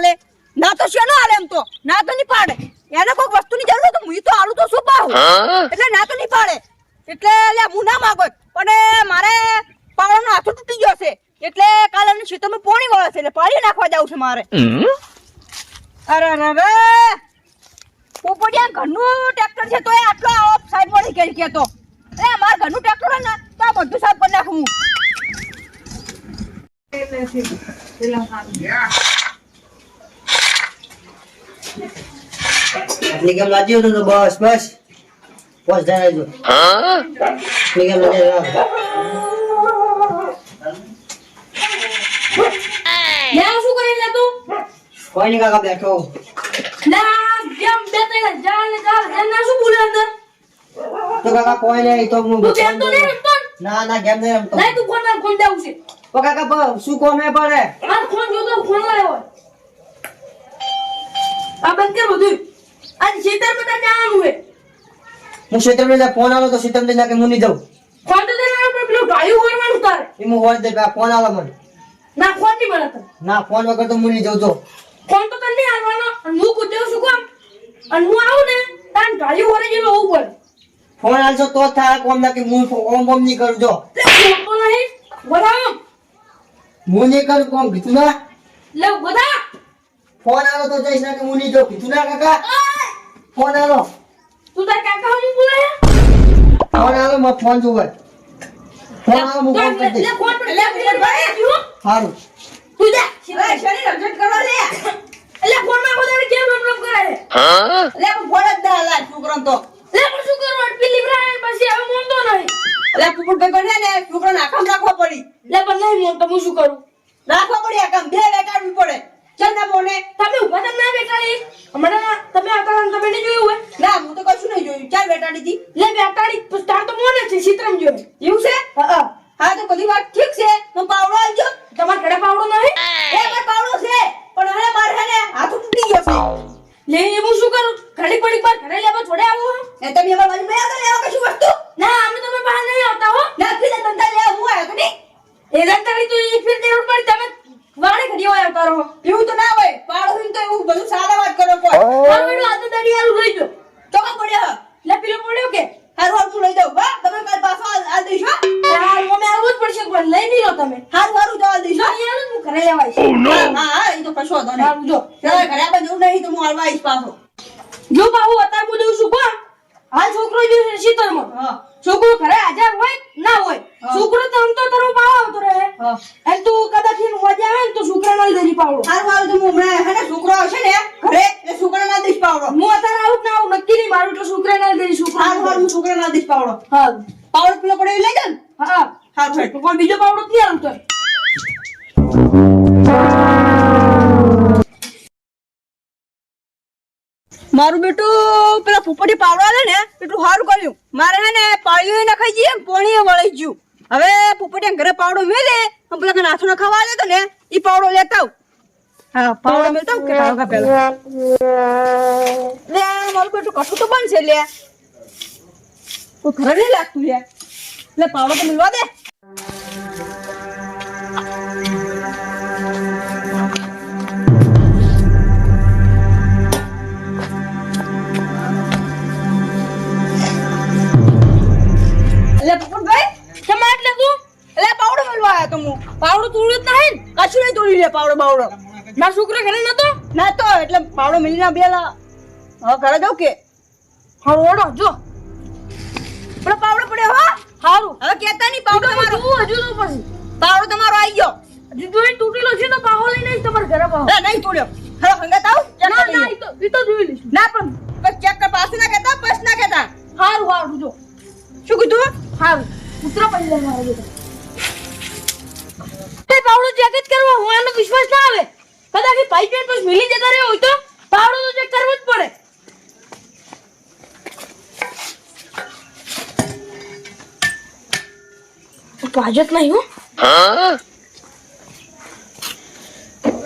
આલે? ના તો શેનો આલે એમ તો? ના તો નહીં પાડે. એને કોઈક વસ્તુની જરૂર હોય તો હું તો આલું તો શું પાઉં એટલે ના તો નહીં પાડે. એટલે લે હું ના માગો પણ મારે પાવડાનો હાથો તૂટી ગયો છે. એટલે કાલે એમને ખેતરમાં પોણી વળે છે. એટલે પાણી નાખવા જવું છે મારે. અરે અરે અરે. પોપડિયા ઘરનું ટ્રેક્ટર છે તો એ આટલો ઓફ સાઈડ મળી કે કેતો એ મારા ઘરનું ટ્રેક્ટર ના ને તો આ બધું સાફ કરી નાખું. હું આટલી કેમ લાજી હતું તો બસ બસ. બસ જાય રહેજો આટલી કેમ લાજી આ શું કરી લે તું? કોઈ નહીં કાકા બેઠો. લે આ જેમ બે ત્રણ જા ને જા. એને શું બોલે અંદર? તો કાકા કોઈ નહીં તો હું તું કેમ તો નહીં રમતો ના ના કેમ નહીં રમતો. નહીં તું ના ફોન દેવું છે? તો કાકા શું કોમે પડે? આ ફોન જોતો ફોન લાવ્યો આ બંધ કર બધું આજ શીતલ તને જવાનું હે હું શીતલ ને ફોન આવો તો શીતલ ને કે હું નહીં જાઉં? ફોન તો તને આપણે પેલું ઢાળ્યું કરવાનું તાર. એ હું હોય દે ફોન આવો મને. ના ફોન નહીં મળે ના ફોન વગર તો હું નહીં જાઉં તો ફોન તો તને નહીં આવવાનો. અને હું કૂદ્યો શું કામ. અને હું આવું ને તાન ઢાળ્યું વરે જેવું હોવું પડે. ફોન આલશો તો થાય કોમ ના કે હું ઓમ ઓમ નહીં કરું જો. ફોન નહીં. વધાવો હું નહીં કરું કોમ કીધું ના? લે વધા ફોન આલો તો જઈશ ના કે હું નહીં જાઉં કીધું ના કાકા? ફોન આવો તું તાર કાકા હું બોલે ફોન આલો મને ફોન જોવે. ફોન આલો હું ફોન કરી લે દઈશ. ફોન પર લે ફોન પર હારું. તું જા. એ શરીર રમઝટ કરવા લે. એટલે ફોનમાં બધા કેમ રમ રમ કરે? છે લે પણ ફોન જ ના લા છોકરો તો. લે પણ શું કરું અટપી લીવરાય પછી હવે મોંતો નહીં. લે પુપુટ ભાઈ બને ને છોકરાને આખામ રાખવા પડી. લે પણ નહીં મોંતો હું શું કરું? રાખવા પડી આખામ. બે વેકાડવી પડે. ચલ બોને તમે ઊભા તમે ના બેટાડી. હમણાં તમે આ તમે નહીં જોયું હોય? ના હું તો કશું નહીં જોયું. ચાલ બેટાડી હતી લે બેટાડી પછી તાર તો મોને છે ચિત્રમ જોયું એવું છે? હા હા. તો કદી વાત ઠીક છે. હું પાવડો આવજો તમાર ઘડે પાવડો નહીં? એ. મારો પાવડો છે. પણ હવે મારે હે ને હાથ તૂટી ગયો છે. લે એ હું શું કરું? ઘડી પડી પર ઘરે લેવા છોડે આવો એ તમે અમાર બાજુ મેં આગળ લેવા કશું વસ્તુ? ના અમે તમે મારું બેટું પેલા પોપટી પાવડા લે ને એટલું સારું કર્યું. મારે હે ને પાળીઓ નખાઈ જઈએ પોણીએ વળી ગયું. હવે પોપટી ઘરે પાવડો મેલે પેલા નાથો ન ખાવા લેતો ને એ પાવડો લેતા. હા, પાવડો મેલતા કે પાવડો પેલો? લે, મારું બેટું કશું તો બનશે લે. કોઈ ઘરે લાગતું, લે. પાવડો તો મિલવા દે. એટલે પાવડો મળવા આવ્યો તો હું પાવડો તોડ્યો જ નહીં ને? કશું નહીં તોડી લે પાવડો બાવડો. મારો છોકરો ઘરે નતો? નતો એટલે પાવડો મિલી ના બેલા. હવે ઘરે જાવ કે? હા ઓડો જો. પણ પાવડો પડ્યો હો. સારું હવે કેતા નહીં પાવડો તમારો. તું હજુ તો પછી. પાવડો તમારો આવી ગયો. હજુ જોઈ તૂટેલો છે તો પાહો લઈને આવીશ તમારા ઘરે પાહો. ના નહીં તોડ્યો. હવે હંગાત આવ. ના ના એ તો એ તો જોઈ લઈશ. ના પણ બસ ચેક કર પાસે ના કહેતા બસ ના કહેતા. હારું સારું જો. શું કીધું? સારું કૂતરો પડી જાય મારા તે પાવડો ચેક જ કરવા, હું એનો વિશ્વાસ ના આવે. કદાચ પાઇપ પછી મિલી જતા રહ્યો હોય તો પાવડો તો ચેક કરવો જ પડે. પાજત નહીં હું.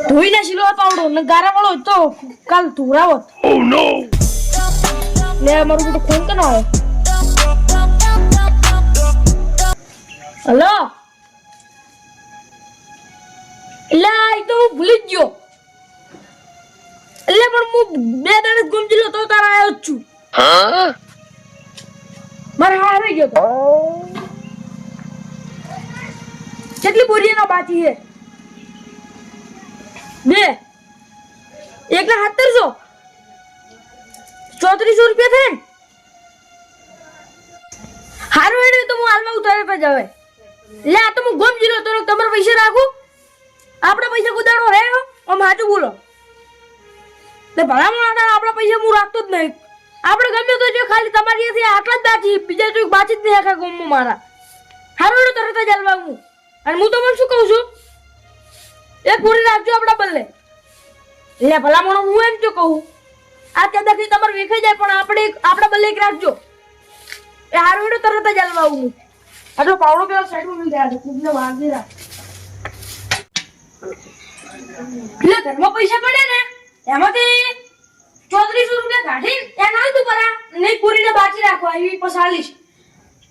ધોઈ નાખી આ પાવડો, ને ગારા વાળો તો કાલ ધોરાવો લે, મારું બધું ફોન તો ના આવે હલો? એટલે આ તો હું ભૂલી જ ગયો. પણ હું બે દાડે લો તો તારા આવ્યો જ છું. મારે હા આવી ગયો તો. કેટલી બોરીનો બાકી છે? બે. એકના સત્તરસો? ચોત્રીસો રૂપિયા થાય ને? હારું હેડે તો હું હાલમાં ઉતારે પર જાવે લે આ તો હું ગમ જીરો તો તમારા પૈસા રાખું? આપણા પૈસા કુદાડો હે આમ સાચું બોલો. તે ભલામણ આપણા પૈસા હું રાખતો જ નહીં. આપણે ગમે તો જો ખાલી તમારી અહીંયાથી આટલા જ બાકી બીજા કોઈ બાકી જ નહીં આખા ગામમાં મારા. હારું તરત જ હાલવા હું અને હું તમને શું કહું છું? એક પૂરી રાખજો આપણા બદલે. લે ભલામણ હું એમ જો કહું, આ કદાચ તમારે વેખાઈ જાય, પણ આપણે આપણા બદલે એક રાખજો. એ હારું તરત જ હાલવા હું આટલો પાવડો પેલો સાઈડમાં મિલ જાય કુબને વાંધી રાખ. એટલે ઘરમાં પૈસા પડે ને, એમાંથી ચોત્રીસો રૂપિયા પૂરીને બાકી રાખવા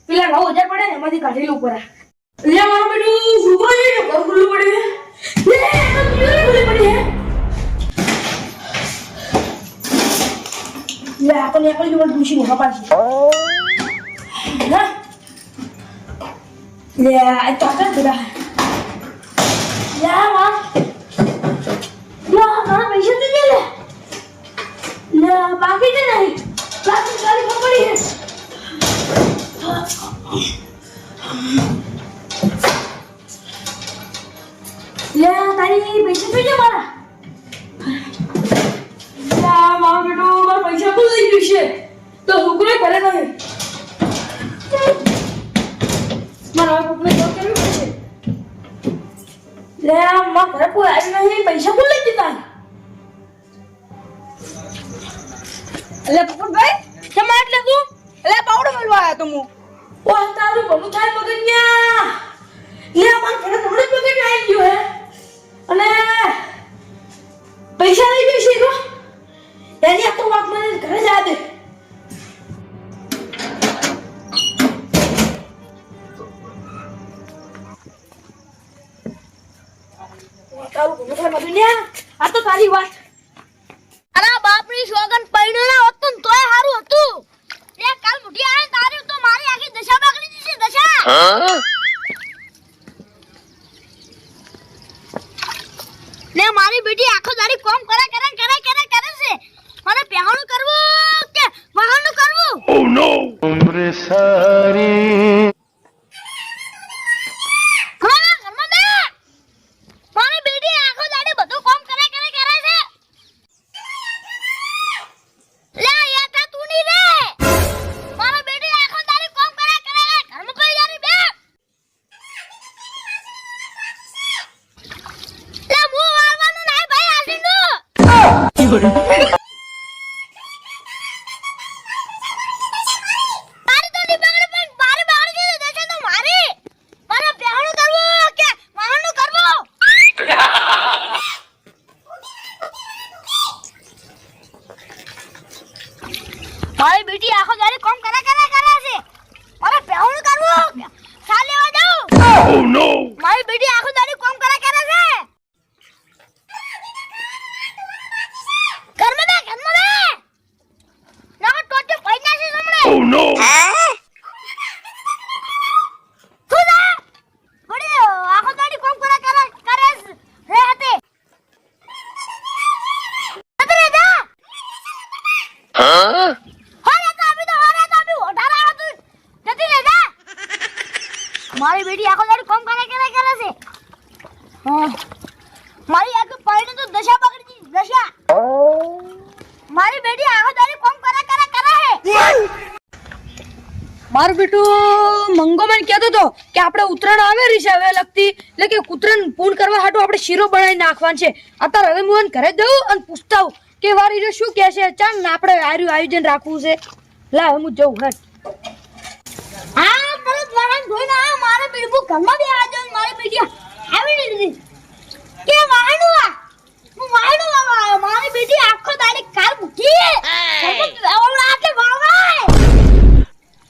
પેલા નવ પડે ને લે મારો બેટું છોકરો છે. લે આપણને તો લે, મારા પૈસા તો દે લે. બાકી છે નહીં બાકી ખાલી પકડી હે લે, તારી પૈસા થઈ છે મારા? લે, મારો બેટો, મારા પૈસા લઈ ગયું છે. તો છોકરો કરે નહીં મારા પપ્પાને જોબ કરવી લે મારા ઘરે કોઈ આવી નહીં પૈસા કોણ લઈ જતા? એટલે પપ્પુભાઈ કેમ એટલે તું? એટલે પાવડો મેળવા આવ્યો તો હું. ઓ તારું ભલું થાય મગન્યા લે અમાર ઘરે તમને મગન આવી ગયો હે. અને પૈસા લઈ ગઈ છે એની આ તો વાત મને ઘરે જા દે તારું ભલું થાય મગન્યા આ તો તારી વાત. અરે બાપની સોગન પૈણું ના હોત તો તોય હારું હતું. એ કાલ મુઠી આવે તારી તો મારી આખી દશા બગડી દીધી દશા. મારી બેટી આખો દાડી કોમ કરે કરે કરે છે મારે પહેણું કરવું કે સા લેવા જાઉં મારી બેટી આખો દાડી કોમ કરે કરે છે ઘરમાં બે ઘરમાં બે ના ટોટે પૈસા છે હમણે ખુદા બડી આખો દાડી કોમ કરે કરે કરે છે. રે હતે અદરે જા હોરે તો અભી તો હોરે તો અભી ઓઢારા આવો તું જતી લે જા મારી બેટી આખો દાડી કોમ કરે કરે કરે છે હા મારી આખી પૈણી તો દશા બગડી ગઈ દશા મારી બેટી આખો દાડી કોમ કરે કરે કરે હે મારું બેટું મંગો મને કહેતો હતો કે આપણે ઉત્તરાયણ આવે રહી છે હવે લગતી. એટલે કે ઉત્તરાયણ પૂર્ણ કરવા હાટુ આપણે શીરો બનાવી નાખવાનું છે. અત્યારે હવે હું ઘરે જઉં અને પૂછતા કે વારી જો શું કહે છે? ચાલ ને આપણે આર્યું આયોજન રાખવું છે. લા હવે હું જઉં હટ. આ તરત વાહન ધોઈને આ મારે બિલકુલ ઘરમાં બે આ જોઈને બેટી આવી કે વાણું આ? હું વાહનું વાવા મારી બેટી આખો દાડી કાલ મૂકી ઓલા આટલે વાવાય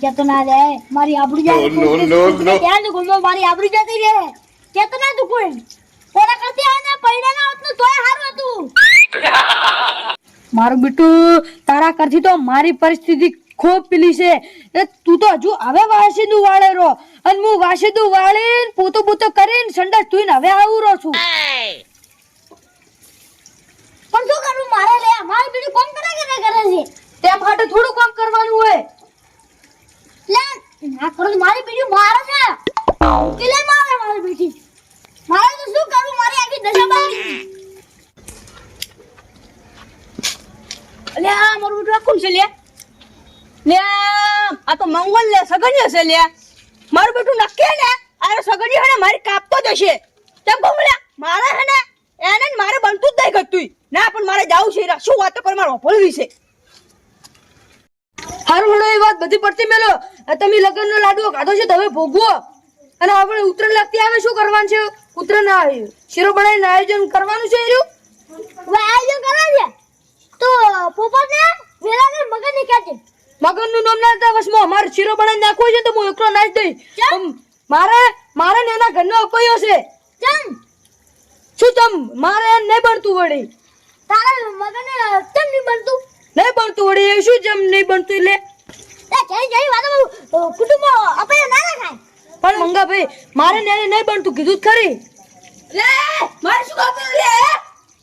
કેતો ના રે મારી આબરૂ જાય તો ગુમો મારી આબરૂ જતી રે કેતો ના તું કોઈ ઓલા કરતી આને પૈડા ના હોત તોય હારું હતું. મારું બીટું તારા કરતી તો મારી પરિસ્થિતિ ખૂબ પેલી છે. એ તું તો હજુ હવે વાસીદું વાળે રો અને હું વાસીદું વાળીને પોતો પોતો કરીને સંડાસ ધોઈને હવે આવું રહો છું. પણ શું કરું? મારે લે મારી બેટી કોમ કરે કે ના કરે છે? તેમ માટે થોડું કામ કરવાનું હોય. લે ના કરો મારી છે. બગડી લે, આ છે, લે? લે, આ તો મંગળ લે સગન્ય છે, લે. મારું બેટું નક્કી ને, આ સગન્ય હે મારી કાપતો જ હશે. કેમ કહું લે, મારે હે ને, એને મારે બનતું જ નહીં કરતું. ના, પણ મારે જાવું છે શું વાતો કર? મારો ઓફળવી છે. હારું હળો એ વાત બધી પડતી મેલો. તમે લગ્નનો લાડવો ખાધો છે તમે ભોગવો. અને આપણે ઉત્તરાયણ લાગતી આવે શું કરવાનું છે? ઉત્તરાયણ શીરો બનાવીને આયોજન કરવાનું છે એર્યું આયોજન કરે છે? તો પોપટ ને વેલા ને મગન ને નામ ના લેતા વસમો મારે શીરો બનાવીને નાખવો છે તો હું એકલો નાચ દઈ કેમ? મારે મારે ને એના ઘરનો અપાયો છે. ચમ. શું તમ મારે નહીં બનતું વળી. તારા મગન ને ચમ નહીં બનતું? નહીં બનતું વળી શું જેમ નહીં બનતું એટલે? કુટુંબ આપણે ના ખાય પણ મંગાભાઈ મારે ને નહીં બનતું કીધું જ ખરી. લે મારે શું કાપ્યું લે?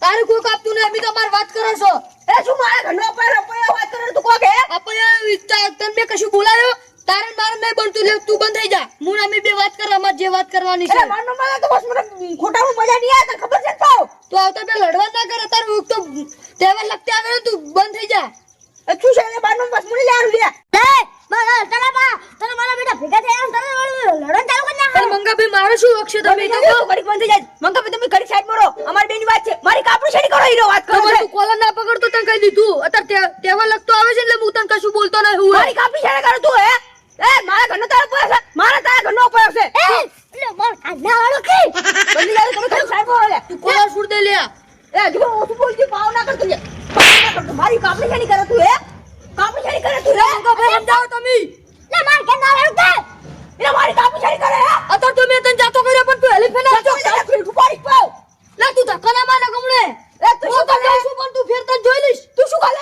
તારે કોઈ કાપતું નહીં અમે તો અમારી વાત કરો છો. એ શું મારા ઘરનો પર અપાયો વાત કરો તું કોક અપાયા તને કશું બોલાયો? તારે મારે નહીં બનતું લે તું બંધ થઈ જા. હું અમે બે વાત કરવા અમાર જે વાત કરવાની છે. મારા તો બસ મને ખોટામાં મજા નહીં આવે ખબર તો આવતા બે લડવા ના કરે તાર હું તો તેવા લગતે આવે તું બંધ થઈ જા. એ શું છે એ બારનું બસ મને લેવાનું લે એ મારા તને બા તને મારા બેટા ભેગા થયા તને લડન ચાલુ કરી નાખ. પણ મંગાભાઈ મારો શું હક તમે તો કહો. ઘડીક બંધ થઈ જાય. મંગા ભાઈ તમે ઘડીક સાઈડ મોરો અમારી બેની વાત છે. મારી કાપડી છેડી કરો હીરો વાત કરો તું કોલર ના પકડતો તને કહી દીધું. અત્યારે તેવા લગતો આવે છે એટલે હું તને કશું બોલતો નહીં હું મારી કાપડી છેડી કરો તું હે? એ મારા ઘરનો તારો પડ્યો છે. મારા તારા ઘરનો પડ્યો છે. એ એટલે માર કાઢના વાળો કે? બંધ જાય તમે ઘડીક સાઈડ મારો લે તું કોલર છોડ દે લ્યા એ જો ઓછું બોલતી પાવ ના કરતો લે પાવ ના કરતો. મારી કાપડી છેડી કરે તું હે? કાપડી છેડી કરે તું હે? મંગાભાઈ સમજાવો તમે. લે માર કાઢના વાળો કે? એટલે મારી કાપડી છેડી કરે હે? અત્યારે તો મેં તને જાતો કર્યો પણ તું હેલી ફેના જો લે ફીટ પાડી પાવ. લે તું ધક્કા ના મારે ગમણે. એ તું શું કરે? પણ તું ફેર તને જોઈ લઈશ. તું શું કાલે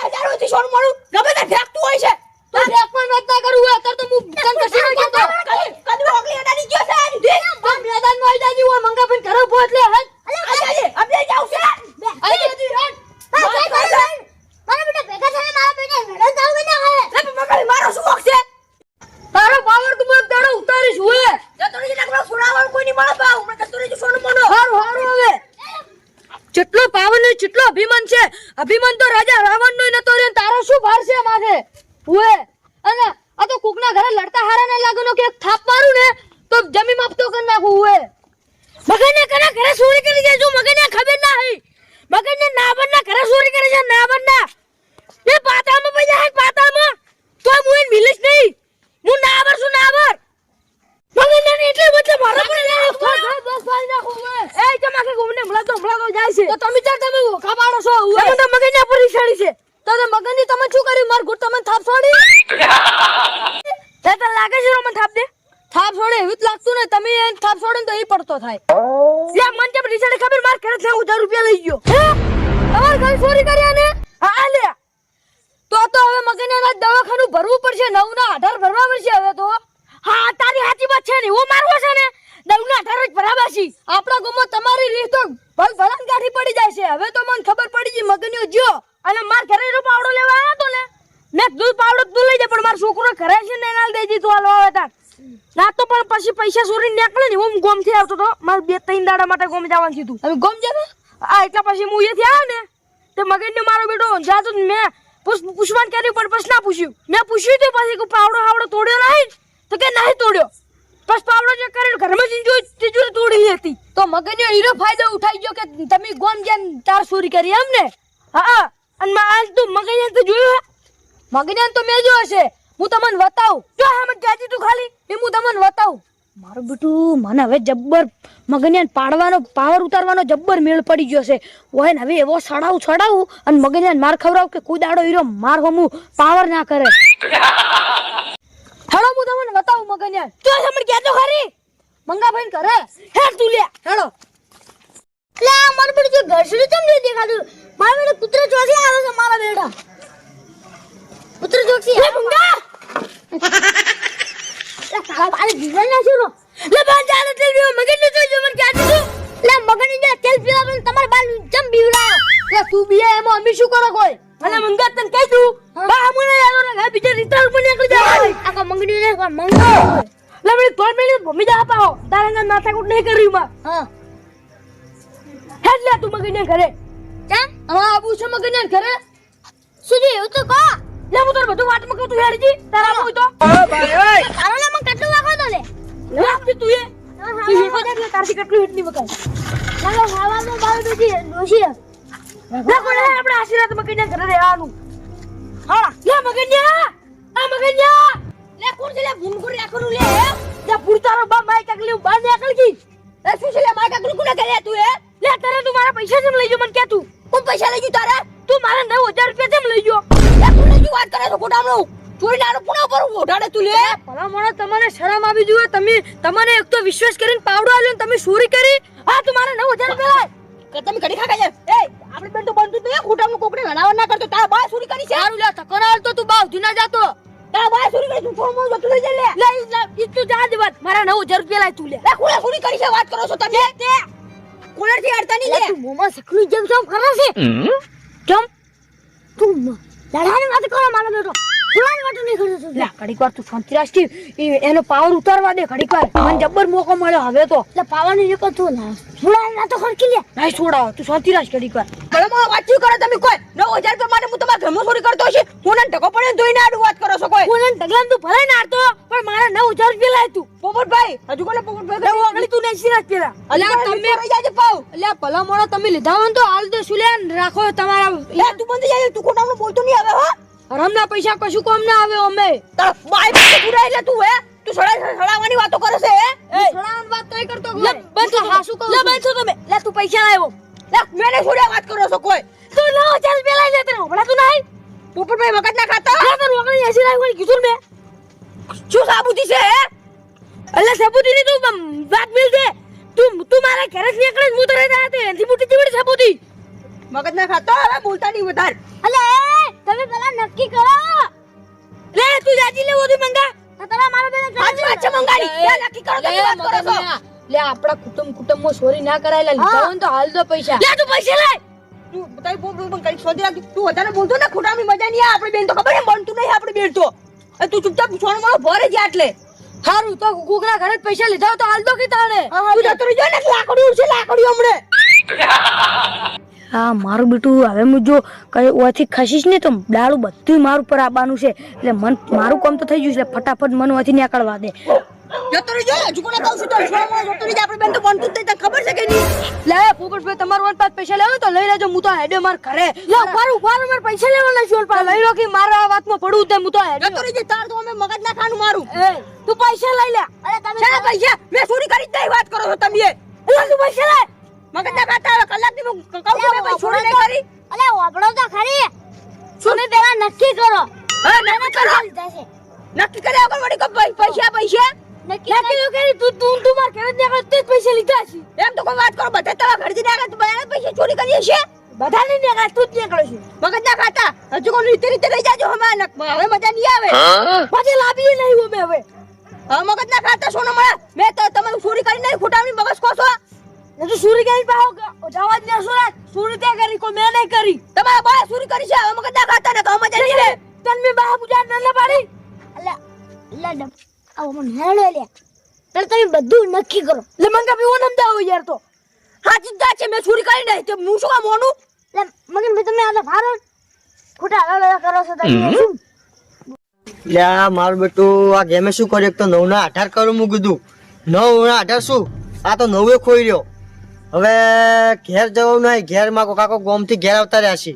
કીધું. તમે ગોમ જાવ આ એટલા પછી હું અહીંયાથી આવ્યો ને, તે મગજને મારો બેટો જાતો મેં પૂછવાનું કર્યું પણ પછી ના પૂછ્યું. મેં પૂછ્યું તો પછી કે પાવડો હાવડો તોડ્યો નહીં તો કે નહીં તોડ્યો. બસ પાવડો ચેક કરીને ઘરમાં જઈને જોઈ તિજોરી તોડી હતી. તો મગજનો હીરો ફાયદો ઉઠાઈ ગયો કે તમે ગોમ જેમ તાર ચોરી કરી એમ ને? હા, અને આજ તું મગજને તો જોયું હે? મગજને તો મેં જોયો છે હું તમને બતાવું. જો હા મને જાજી તું ખાલી? એ હું તમને બતાવું. મારું બેટું, મને હવે જબ્બર મગનિયાન પાડવાનો પાવર ઉતારવાનો જબ્બર મેળ પડી ગયો છે. ઓય ને હવે એવો સડાવું સડાવું અને મગનિયાન માર ખવડાવું કે કુદાડો હીરો માર હોમું પાવર ના કરે. હેડો હું તમને બતાવું મગનિયાન તો તમને તો ખરી. મંગાભાઈ કરે હે તું લે. હેડો. લે મારું બેટું જો ઘરસું ચમ દેખાતું? મારા બેટા કૂતરો ચોથી આવે છે મારા બેટા. કૂતરો લે મંગા બારે ના લે બાર મને લે તેલ પીવા પણ તમારા બાલ ચમ બીવડાયો. લે તું બી એમાં અમે શું કરો કોઈ? મંગા તને કહી દઉં. બા મને યાર ને બીજા પણ નીકળી જાય. આખા મંગડી ને મંગા લે મને તોડ મેલી ભૂમિ જા પાઓ તારે ના માથા નહીં કર્યું માં. હા. હેડ લે તું મગન ઘરે. કેમ હા આબુ છે મગન ઘરે? સુધી એવું તો કહો. લે હું તને બધું વાતમાં કહું તું હેડજી તારા આબુ તો. તારો લે મને કેટલું વાગો તો લે? લે આપી તું એ. તું એ દે દે તારથી કેટલું હિટની મકાઈ લાગે હવામાં બાલ બેઠી ડોશી લે કોને આપણે આશીર્વાદ મગન ઘરે રહેવાનું. હા. લે મગન્યા આ મગન્યા. લે કોણ છે? લે ભૂમકુર આખરું લે લે પુરતારો બા માઈ કાકલી બાર ને આકલ કી લે શું છે? લે માઈ કાકલી કોને કરે તું એ લે તારે તું મારા પૈસા જેમ લઈ જો મને કે તું. કોણ પૈસા લઈ ગયું તારે? તું મારા 9000 રૂપિયા જેમ લઈ ગયો. કોણ ગયું વાત કરે છે ખોટામણો ચોરી નાનો પુણા પર ઓઢાડે તું લે? ભલા મોણા તમને શરમ આવી જોઈએ તમે તમને એક તો વિશ્વાસ કરીને પાવડો આલ્યો ને તમે ચોરી કરી? આ તમારે 9000 રૂપિયા કે તમે ઘડી ખાકા છે એ આપણે બેન તો બનતું નહીં ખોટામણું કોકને હણાવર ના કરતો. તારા બા ચોરી કરી છે? સારું લે તકોના હાલ તો તું બા ઉધી ના જાતો. તારા બા ચોરી કરી તું ફોન મોં જતું લઈ લે. લે ઈ તું જા દે વાત. મારા 9000 રૂપિયા લાય તું લે. લે કોણે ચોરી કરી છે વાત કરો છો તમે? તે. કોણરથી અડતા નહીં લે તું મોમાં સકલું જેમ જેમ કરે છે? કેમ તું લડાઈની વાત કરો મારો બેટો ફુલાની વાત નહીં કરો છું લે ઘડીક વાર તું શાંતિ રાખતી એનો પાવર ઉતારવા દે ઘડીક વાર. મને જબ્બર મોકો મળ્યો હવે તો. એટલે પાવાની એક તું ના ફુલાની વાત ખડકી લે. નહીં છોડાવો તું શાંતિ રાખ ઘડીક વાર. ભલે માં વાતચીત કરો તમે કોઈ. 9000 રૂપિયા માટે હું તમારા ઘરમાં ચોરી કરતો છે હું ને પડે ધોઈને આડું વાત કરો છો કોઈ? હું ઢગલામ તું ભલે નારતો પણ મારા 9000 રૂપિયા લાય તું. પોપટભાઈ હજુ કોને પોપટભાઈ તું નહીં રાખ પેલા. અલ્યા તમે રહી જાજે પાવ અલ્યા ભલા તમે લીધા હોય તો હાલ તો શું લે રાખો તમારા તું બંધ જાય તું ખોટાનું બોલતો નહીં હવે હો. હરામના પૈસા કશું કામ ના આવે અમે. તાર બાય પાસે પૂરા એટલે તું હે? તું સડા સડાવાની વાતો કરે છે હે? સડાવાની વાત કઈ કરતો લે બંધ હાસુ કહું લે બંધ તમે. લે તું પૈસા લાવ્યો. લે મેને છોડ્યા વાત કરો છો કોઈ. તું નો ચાલ પેલા લે તને. હમણાં તું નહીં? પોપટભાઈ મગજ ના ખાતા? લે તને વગર એસી લાવી કીધું મેં. શું સાબુતી છે હે? અલે સાબુતી ની તું વાત મિલ દે. તું તું મારા ઘરે નીકળે હું તો રહેતા હતી એથી મોટી જીવડી સાબુતી મગજ ના ખાતો હવે બોલતા નહીં વધાર. અલે તમે પેલા નક્કી કરો. લે તું જાજી લે ઓધી મંગા. તો તમે મારો બેન આજ વાત છે મંગાની લે નક્કી કરો કે વાત કરો છો. લે આપડા કુટુંબ કુટુંબમાં ચોરી ના કરાયેલા લીધા તો હાલ દો પૈસા. લે તું પૈસા લે. તું બતાઈ બોલ બોલ કઈ છોડી રાખ. તું વધારે બોલતો ને ખોટામી મજા નહીં આપણી બેન તો ખબર છે બનતું નહીં આપણે બેન તો. એ તું ચૂપચાપ સોનો મારો ભરે જ આટલે હારું તો કુકરા ઘરે જ પૈસા લીધા તો હાલ દો કે તાણે. તું જતો જાય ને. લાકડી ઉડશે લાકડી હમણે. હા મારું બેટું હવે હું જો કઈ ઓથી ખસીશ ને તો ડાળું બધું મારું પર આવવાનું છે. એટલે મન મારું કામ તો થઈ ગયું છે એટલે ફટાફટ મન ઓથી નીકળવા દે. જતો રહેજો હજુ કહું છું તો? જતો રહેજો આપણે બેન તો બનતું જ તને ખબર છે કે નહીં? લે પોપટભાઈ તમારું વન પાંચ પૈસા લેવા તો લઈ લેજો હું તો હેડે માર ઘરે. લે માર પૈસા લેવાના છે પણ લઈ લો કે મારા આ વાતમાં પડું તે હું તો હેડે. જતો રહેજો તાર તો અમે મગજ ના ખાનું મારું. તું પૈસા લઈ લે. અરે તમે પૈસા? મેં ચોરી કરી જ વાત કરો છો તમે તું પૈસા લે મગજ ના ખાતા હવે કલાકની હું કહું છું ભાઈ છોડી નહીં કરી. અલે વાપડો તો ખરી. તમે પેલા નક્કી કરો. હા નક્કી કરો. નક્કી કર્યા વગર વળી કોઈ પૈસા પૈસા? નક્કી નક્કી કરી તું તું તું માર ઘરે નીકળ તે જ પૈસા લીધા છે. એમ તો કોઈ વાત કરો બધા તારા ઘરથી નીકળ તું બધા પૈસા ચોરી કરી છે બધા ને નીકળ તું જ નીકળો છે. મગજ ના ખાતા હજુ કોણ રીતે રીતે લઈ જાજો હમણાં નક- હવે મજા નહીં આવે. પછી લાવીએ નહીં અમે હવે. હવે મગજ ના ખાતા સોનો મળે. મેં તો તમારું ચોરી કરી નહીં ખોટાની મગજ ખો ને તું ચોરી કરી પાહો જવા દે ને સુરત સુરી તે કરી કો મેં નહીં કરી. તમારા બાએ સુરી કરી છે? અમે કદા ના ખાતા ને તો અમે જઈ આવે તન મે બા પૂજા ન પાડી અલે અલે ડબ આવો મને હેડો લે. પણ તમે બધું નક્કી કરો. લે મંગા પીવો નમ દાવ યાર તો. હા જ છે મેં સુરી કરી નહીં તે હું શું કામ મોનું? લે મગન મે તમે આલે ભારો ખોટા હળા કરો છો તમે શું? લે આ મારું બેટું આ ગેમે શું કર્યું? એક તો નવ ના અઢાર કરું મૂકી કીધું નવ ના અઢાર શું આ તો નવે ખોઈ રહ્યો. હવે ઘેર જવું નહીં ઘેર મારો કાકો ગોમથી ઘેર આવતા રહ્યા છે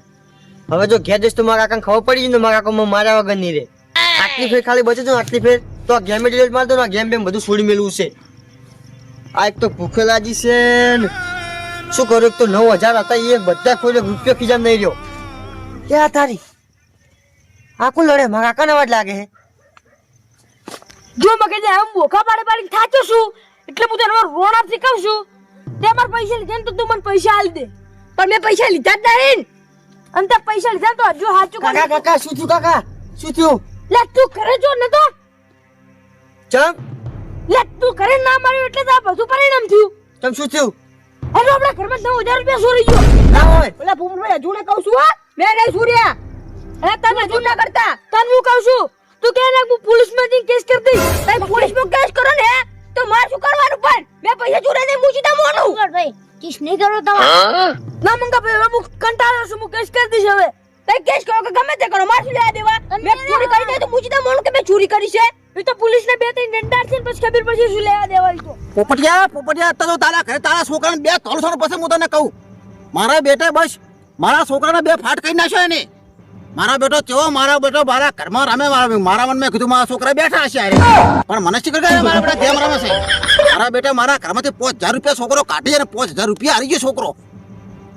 હવે જો ઘેર જઈશ તો મારા કાકાને ખબર પડી જાય ને મારા કાકો માર્યા વગર નહીં રે આટલી ફેર ખાલી બચે છે આટલી ફેર? તો આ ગેમ ડિલેટ માર દો ને ગેમ બેમ બધું છોડી મેળવું છે. આ એક તો ભૂખે લાગી છે શું કરું, એક તો નવ હજાર હતા, એ બધા કોઈ રૂપિયો ખીજામ નહીં રહ્યો. ક્યાં તારી. આખું લડે? મારા કાકાને અવાજ લાગે છે. જો મગજ એમ મોખા પાડે પાડી થાચો છું, એટલે હું તને રોણા શીખવું છું. તે મારા પૈસા લીધા ને તો તું મને પૈસા આલી દે. પણ મેં પૈસા લીધા જ નહીં. અને તે પૈસા લીધા તો હજુ સાચું કાકા કાકા શું થયું કાકા? શું થયું? લે તું કરે જો ને તો. ચમ? લે તું કરે ના માર્યું એટલે તો આ બધું પરિણામ થયું. ચમ શું થયું? અરે આપણા ઘરમાં નવ હજાર રૂપિયા ચોરી ગયો. ના હોય. પેલા ભૂમરભાઈ હજુ ને કહું છું હા. મેં નહીં સૂર્યા હે તને હજુ ના કરતા. તને હું કહું છું? તું કે ને હું પોલીસમાં જઈને કેસ કરી દઈશ. પૈસા ચોરાઈ નહીં હું સીધા મોનું. ભાઈ કિસ નહીં કરો તમારે ના મંગા ભાઈ હવે હું કંટાળો છું હું કેસ કરી દઈશ હવે. તમે કેસ કરો કે ગમે તે કરો મારે શું લેવા દેવા. મેં ચોરી કરી નહીં તો હું સીધા મોનું કે મેં ચોરી કરી છે? એ તો પોલીસ ને બે ત્રણ ડંડા છે પછી ખબર પછી શું લેવા દેવા ઈ તો. પોપટિયા પોપટિયા તો તારા ઘરે તારા છોકરાને બે ત્રણસો પછી હું તને કહું. મારા બેટે બસ મારા છોકરાને બે ફાટ કરી નાખ્યો એને. મારા બેટો કેવો મારા બેટો મારા ઘરમાં રમે મારા મારા મનમાં મેં કીધું મારા છોકરા બેઠા હશે પણ મને શીખર ગયા મારા બેટા ગેમ રમે છે? મારા બેટા મારા ઘરમાંથી પાંચ હજાર રૂપિયા છોકરો કાઢી અને પાંચ હજાર રૂપિયા હારી ગયો છોકરો.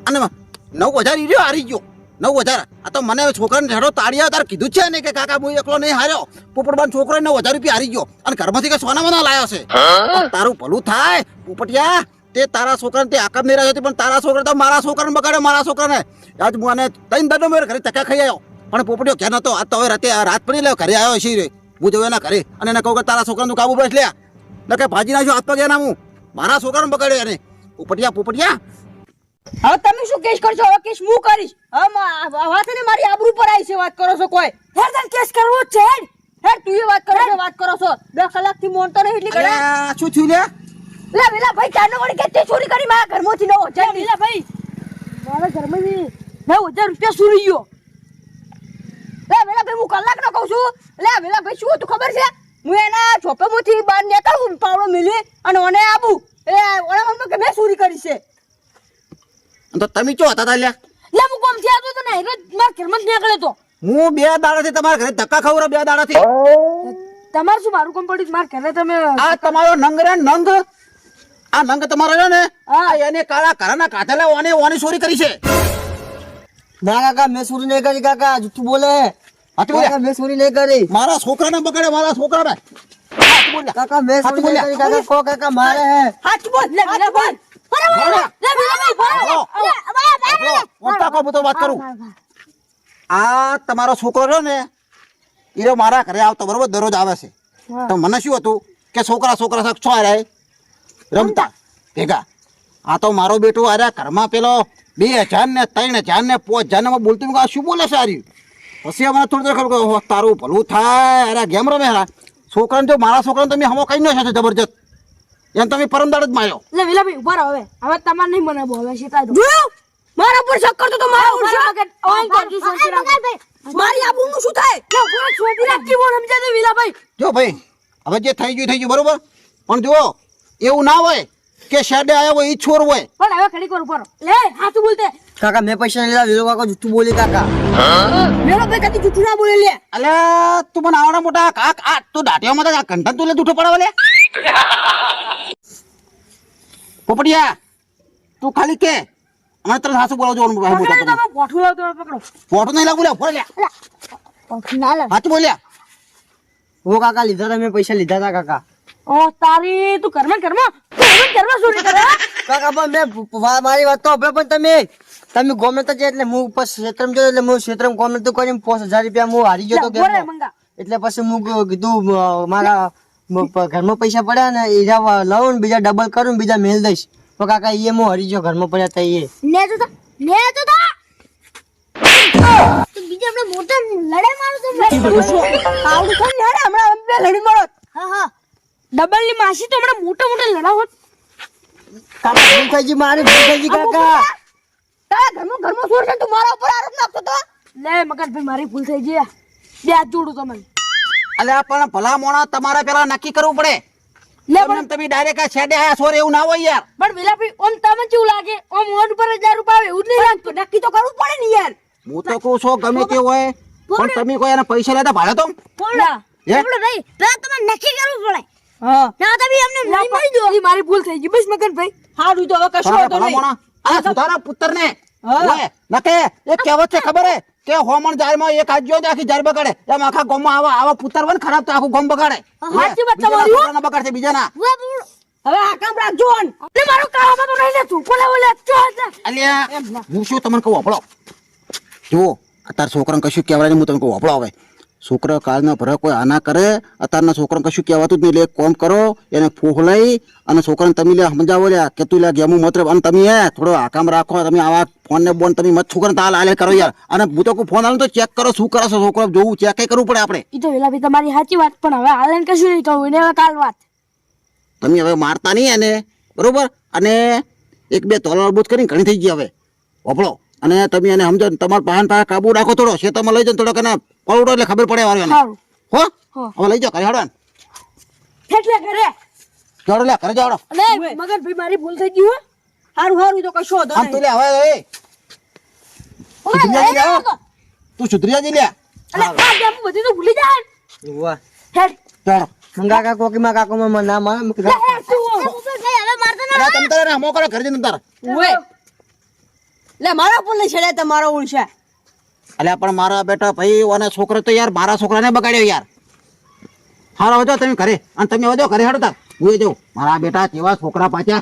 અને નવ હજાર ઈ હારી ગયો. નવ હજાર. આ તો મને છોકરાને ઝાડો તાળીયા તાર કીધું છે ને કે કાકા હું એકલો નહીં હાર્યો. પોપટબાન છોકરો નવ હજાર રૂપિયા હારી ગયો. અને ઘરમાંથી કે સોના મના લાયો છે તારું ભલું થાય. પોપટિયા તે તારા છોકરાને તે આકમ નહીં રહ્યો પણ તારા છોકરા તો મારા છોકરાને બગાડે મારા છોકરાને. આજ હું આને ત્રણ દાડો મેં ઘરે ટકા ખાઈ આવ્યો. પણ પોપટીઓ ક્યાં નતો. આ તો હવે રાતે રાત પડી લે ઘરે આવ્યો છે હું જવું એના ઘરે. અને એને કહું કે તારા છોકરાનું કાબુ બસ લે ન કે ભાજી નાખ્યો હાથ પગે હું મારા છોકરાને પકડ્યો એને. પોપટિયા પોપટિયા. હવે તમે શું કેસ કરશો? હવે કેસ હું કરીશ? હવે વાત ને મારી આબરૂ પર આવી છે વાત કરો છો કોઈ? હે તને કેસ કરવો જ છે હેડ. હે તું એ વાત કરો છો વાત કરો છો. બે કલાકથી મોનતો રહી એટલી ઘડી શું થયું લે? લે વેલા ભાઈ ચાનો વળી કે તે ચોરી કરી મારા ઘરમાંથી નવો લે વેલા ભાઈ. મારા ઘરમાંથી. નવ હજાર રૂપિયા સુરી ગયો. લે વેલા ભાઈ હું કલાક નો કહું છું. લે વેલા ભાઈ શું તું ખબર છે? હું એના છોપેમાંથી બહાર નીકળું પાવડો મિલી અને ઓને આબુ. એ ઓના મમ્મી કે મેં ચોરી કરી છે. તો તમે ચો હતા તા લ્યા લે હું કોમ થયા તો ને એટલે માર ઘરમાં જ નીકળે તો હું બે દાડાથી તમારા ઘરે ધક્કા ખાવરા બે દાડાથી. તમારે શું મારું કોમ પડ્યું માર ઘરે તમે આ તમારો નંગ રે નંગ. આ નંગ તમારો છે ને આ એને કાળા ઘરના કાઢેલા ઓને ઓની ચોરી કરી છે. ના કાકા મેં ચોરી નહીં કરી કાકા. જૂઠું બોલે. કાકા મેં ચોરી નહીં કરી. મારા છોકરાને બગાડે મારા છોકરાને. હાથી બોલ્યા. કાકા મેં ચોરી નહીં કરી. કાકા કો કાકા મારે હે. હાથ બોલ લે વેલા બોલ. બોલ્યા. લે મિલા ભાઈ બરાબર આપણો, મોટા કાબુ તો વાત કરું. આ તમારો છોકરો રહ્યો ને એ મારા ઘરે આવતો બરોબર? દરરોજ આવે છે. તો મને શું હતું કે છોકરા છોકરા સાથે છો રહે રમતા ભેગા. આ તો મારો બેટો આર્યા ઘરમાં પેલો બે હજાર ને ત્રણ હજાર ને પાંચ હજાર ને બોલતું આ શું બોલે છે પછી અમારે થોડી ખબર ઓહો, તારું ભલું થાય. અરે ગેમ રમે હા? છોકરાને જો મારા છોકરાને તમે હમો કઈ ન છે જબરજસ્ત. એમ તમે પરમદાડ જ માર્યો. લે વિલા ભાઈ ઊભા રહો હવે. હવે તમારે નહીં મને બોલે છે દો જોયું મારા પર શક કરતો તો મારા ઉપર શક. ઓય કરજો રાખો. મારી નું શું થાય? લે પૂરો છોડી રાખી બોલ સમજાય દે વિલા ભાઈ જો ભાઈ હવે જે થઈ ગયું થઈ ગયું બરોબર? પણ જુઓ એવું ના હોય કે શેડે આવ્યો હોય એ છોર હોય. પણ હવે ખડી કર ઉપર રહો. લે હાથ બોલતે કાકા મેં પૈસા લીધા વેલો કાકા જૂઠું બોલે કાકા. વેલો ભાઈ કદી જૂઠું ના બોલે લે. અલે તું મને આવડા મોટા કાક આ તું દાઢિયામાં તો આ કંઠન તું લે જૂઠો પડાવ લે. પોપડિયા તું ખાલી કે. મને તરત હાસુ બોલાવજો ઓનું ભાઈ મોટા તમે પોઠું લાવ તો પકડો. પોઠું નહીં લાગુ લે ફોડ લે. ના લે હાથ બોલ્યા. ઓ કાકા લીધા હતા મેં પૈસા લીધા હતા કાકા. ઓ તારી તું ઘરમાં ઘરમાં ઘરમાં ઘરમાં શું કરે કાકા પણ મેં મારી વાત તો હવે પણ તમે તમે ગમે તો છે એટલે હું ઉપર ક્ષેત્રમ જો એટલે હું ક્ષેત્રમ ગમે તો કરીને પાંચ હજાર રૂપિયા હું હારી ગયો તો લે, બોલે ગેમમાં. મંગા. એટલે પછી હું કીધું મારા ઘરમાં પૈસા પડ્યા ને એરા લઉં બીજા ડબલ કરું બીજા મેલ દઈશ. તો કાકા એ હું હરી ગયો ઘરમાં પડ્યા તા એ. ને તો ને તો તો! બીજા આપણે મોટા લડે મારો તો આવડું ને હમણાં અમે લડી મળો હા હા. ડબલની માસી તો હમણાં મોટા મોટા લડાવત કાકા ગઈ મારી ભૂલ કાકા. તારા ઘરમાં ઘરમાં ચોર છે તું મારા ઉપર આરોપ નાખતો તો? લે મગન ભાઈ મારી ભૂલ થઈ ગઈ બે હાથ જોડું તમને. અલે પણ ભલા મોણા તમારે પેલા નક્કી કરવું પડે. લે તમને પણ તમે ડાયરેક્ટ આ છેડે આયા સોર એવું ના હોય યાર. પણ વેલા ભાઈ ઓમ તમને કેવું લાગે? ઓમ ઓન પર હજાર રૂપિયા આવે એવું નહીં લાગતું? નક્કી તો કરવું પડે ને યાર. હું તો કહું છું ગમે તે હોય પણ તમે કોઈ એના પૈસા લેતા ભાડે તો? ના હે? પેલા તમારે નક્કી કરવું પડે. હા. ના તમે એમને લઈ મળી દો. એ મારી ભૂલ થઈ ગઈ. બસ મગનભાઈ સારું તો હવે કશું તારા વાંધો નહીં. આ સુધારા પુત્ર ને હા. નકે એ કહેવત છે ખબર હે? કે હોમણ જારમાં એક આજો ને આખી જાર બગાડે. એમ આખા ગામમાં આવા આવા પુત્ર વન ખરાબ તો આખું ગોમ બગાડે. સાચી વાત તમારી, બગાડશે બીજાના. હવે આ કામ રાખજો ને. ને મારું કાળામાં તો નહીં લેતું. બોલે બોલે ચો અલ્યા હું શું તમને કહું આપણો જુઓ અત્યારે છોકરાને કશું કહેવાય હું તમને કહું આપણો હવે. છોકરા કાળના ભરા કોઈ આના કરે? અત્યારના છોકરાને કશું કહેવાતું જ નહીં. એટલે એક કોમ કરો એને ફૂહ લઈ અને છોકરાને તમે લે સમજાવો લ્યા. કે તું લે ગેમું મત અને તમે હે થોડો આકામ રાખો. તમે આવા ફોન ને બોન તમે મત છોકરાને તાલ આલે કરો યાર. અને હું તો ફોન આલું તો ચેક કરો શું કરો છો છોકરો. જોવું ચેક કઈ કરવું પડે આપણે. એ તો વેલા ભાઈ તમારી સાચી વાત પણ હવે હાલે કશું નહીં કહું એને હવે કાલ વાત. તમે હવે મારતા નહીં એને. બરોબર? અને એક બે તોલા અડબૂત કરીને ઘણી થઈ ગઈ હવે. વપડો અને તમે એને સમજો ને તમારા પાન પાસે કાબુ રાખો થોડો શેતામાં લઈ જાઓ થોડોક એને પવડો એટલે ખબર પડે વાળો એને હો? હો. હવે લઈ જાઓ ઘરે હાડો એટલે ઘરે. જોડો લે ઘરે જાડો અને મગનભાઈ મારી ભૂલ થઈ ગઈ હો. હારું હારું તો કશો વાંધો આમ તું લે હવે એ. તું સુધરી જા લે. અલે આ ગેમ બધી તો ભૂલી જા વાહ હેડ જાડો મંગા કાકો કે માં કાકો માં ના મારે મેં તું હવે મારતો ના તમે તારે હમો કરો ઘરે જઈને તાર. ઓય લે મારા પુલ છેડે તમારો છે. અલ્યા પણ મારા બેટા ભાઈ અને છોકરો તો યાર મારા છોકરાને બગાડ્યો યાર. હારો વધો તમે ઘરે. અને તમે વધો ઘરે હડતા હું જાઉં. મારા બેટા તેવા છોકરા પાછા.